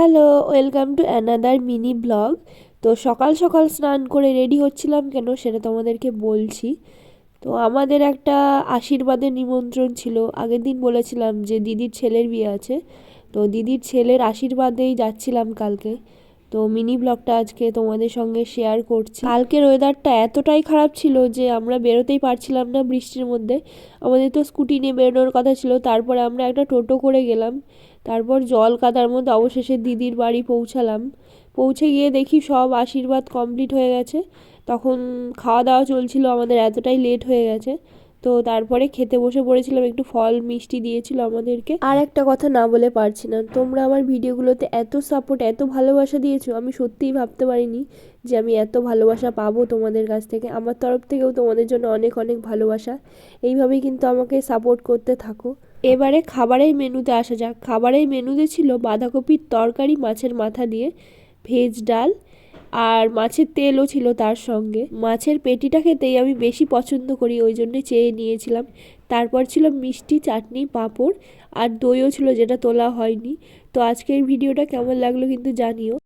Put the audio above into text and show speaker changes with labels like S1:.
S1: Hello, welcome to another mini blog. তো সকাল সকাল স্নান করে রেডি হচ্ছিলাম কেন সেটা তোমাদেরকে বলছি। তো আমাদের একটা আশীর্বাদের নিমন্ত্রণ ছিল। আগের দিন বলেছিলাম যে দিদির ছেলের বিয়ে আছে। তো দিদির ছেলের আশীর্বাদেই যাচ্ছিলাম কালকে। তো মিনি ব্লগটা আজকে তোমাদের সঙ্গে শেয়ার করছি। কালকের ওয়েদারটা এতটাই খারাপ ছিল যে আমরা বেরোতেই পারছিলাম না বৃষ্টির মধ্যে। আমাদের তো স্কুটি নিয়ে বেরোনোর কথা ছিল, তারপরে আমরা একটা টোটো করে গেলাম। তারপর জল কাদার মধ্যে অবশেষে দিদির বাড়ি পৌঁছালাম। পৌঁছে গিয়ে দেখি সব আশীর্বাদ কমপ্লিট হয়ে গেছে। তখন খাওয়া দাওয়া চলছিল, আমাদের এতটাই লেট হয়ে গেছে। তো তারপরে খেতে বসে পড়েছিলাম, একটু ফল, মিষ্টি দিয়েছিল আমাদেরকে। আর একটা কথা না বলে পারছি না, তোমরা আমার ভিডিওগুলোতে এত সাপোর্ট এত ভালোবাসা দিয়েছ, আমি সত্যিই ভাবতে পারিনি যে আমি এত ভালোবাসা পাবো তোমাদের কাছ থেকে। আমার তরফ থেকেও তোমাদের জন্য অনেক অনেক ভালোবাসা। এইভাবেই কিন্তু আমাকে সাপোর্ট করতে থাকো। এবারে খাবারের মেনুতে আসা যাক। খাবারের মেনুতে ছিল বাঁধাকপির তরকারি, মাছের মাথা দিয়ে, ভেজ ডাল আর মাছের তেলও ছিল তার সঙ্গে। মাছের পেটিটা খেতেই আমি বেশি পছন্দ করি, ওই জন্য চেয়ে নিয়েছিলাম। তারপর ছিল মিষ্টি চাটনি, পাঁপড় আর দইও ছিল, যেটা তোলা হয়নি। তো আজকের ভিডিওটা কেমন লাগল কিন্তু জানিও।